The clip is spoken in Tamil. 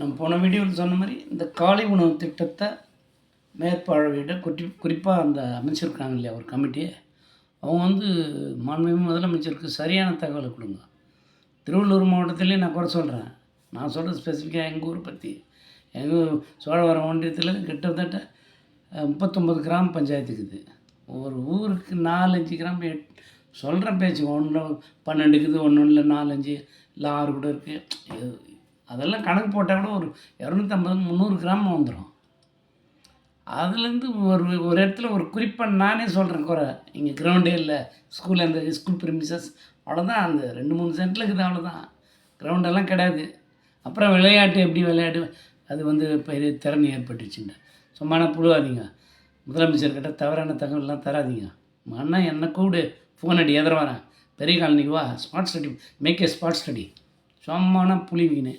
நம்ம போன வீடியோவில் சொன்ன மாதிரி இந்த காலை உணவு திட்டத்தை மேற்பார்வையிட குறி குறிப்பாக அந்த அமைச்சிருக்காங்க இல்லையா ஒரு கமிட்டியை. அவங்க வந்து மாண்புமிகு முதலமைச்சருக்கு சரியான தகவலை கொடுங்க. திருவள்ளூர் மாவட்டத்திலே நான் குறை சொல்கிறேன் நான் சொல்கிறேன் ஸ்பெசிஃபிக்காக எங்கள் ஊரை பற்றி எங்கள் சோழவரம் ஒன்றியத்தில் கிட்டத்தட்ட முப்பத்தொம்பது கிராம பஞ்சாயத்து ஒரு ஊருக்கு நாலஞ்சு கிராம் எட் சொல்கிற பேச்சு ஒன்று பன்னெண்டு இருக்குது ஒன்று இல்லை நாலஞ்சு இல்லை ஆறு கூட இருக்குது அதெல்லாம் கணக்கு போட்டால் கூட ஒரு இரநூத்தம்பது முந்நூறு கிராமம் வந்துடும் அதுலேருந்து ஒரு ஒரு இடத்துல ஒரு குறிப்பாக நானே சொல்கிறேன் குறை. இங்கே கிரவுண்டே இல்லை ஸ்கூலில் அந்த ஸ்கூல் ப்ரிமிசஸ் அவ்வளோதான் அந்த ரெண்டு மூணு சென்ட்டில் இருக்குது அவ்வளோதான் கிரவுண்டெல்லாம் கிடையாது. அப்புறம் விளையாட்டு எப்படி விளையாட்டு? அது வந்து பெரிய திறன் ஏற்பட்டுச்சுங்க. சும்மா புழுவாதீங்க. முதலமைச்சர்கிட்ட தவறான தகவல்லாம் தராதீங்க. அண்ணா என்ன கூடு ஃபோன் அடி எதிர வரேன். பெரிய காலனிக்கு வா. Spot study make a spot study சும்மான புளிவீங்கன்னு